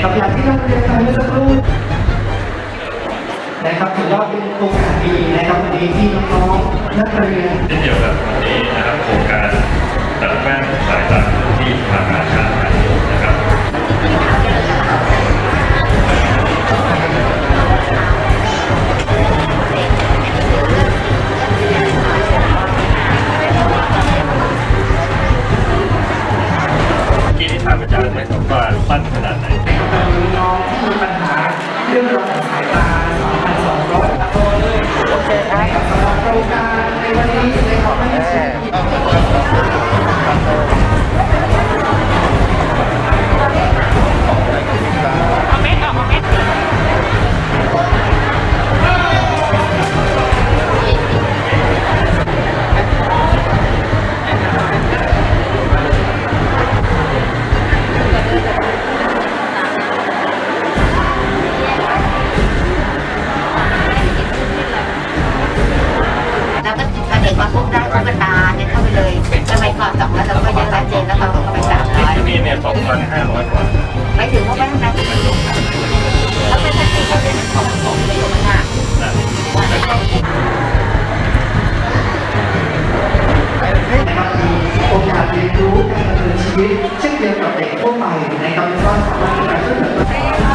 นะครับอย่างที่เราเรียนไปเมื่อสักครู่นะครับถือว่าเป็นโอกาสดีนะครับดีที่น้องๆนักเรียน เช่นเดียวกับวันนี้นะครับโครงการตัดแป้งสายตา ข้าพเจ้าไม่สมว่าปั้นขนาดไหนน้องที่มีปัญหาเรื่องระ ด็กมาปุ๊บได้ตุ๊กตาเนี่ยเข้าไปเลยทำไมก่อนสองร้อยเราก็ยังรัดเจนแล้วเราก็ไปสามร้อยที่นี่เนี่ยสองพันห้าร้อยกว่าไม่ถึงว่าไม่ต้งนับแล้วเป็นทักซี่เป็ต้องการวันนี้โอกาสเรียนรู้การดำเนินชีวิตเช่นเดียวกับเด็กทั่วไปในตอนานสามารถที่จะช่วยเหลือ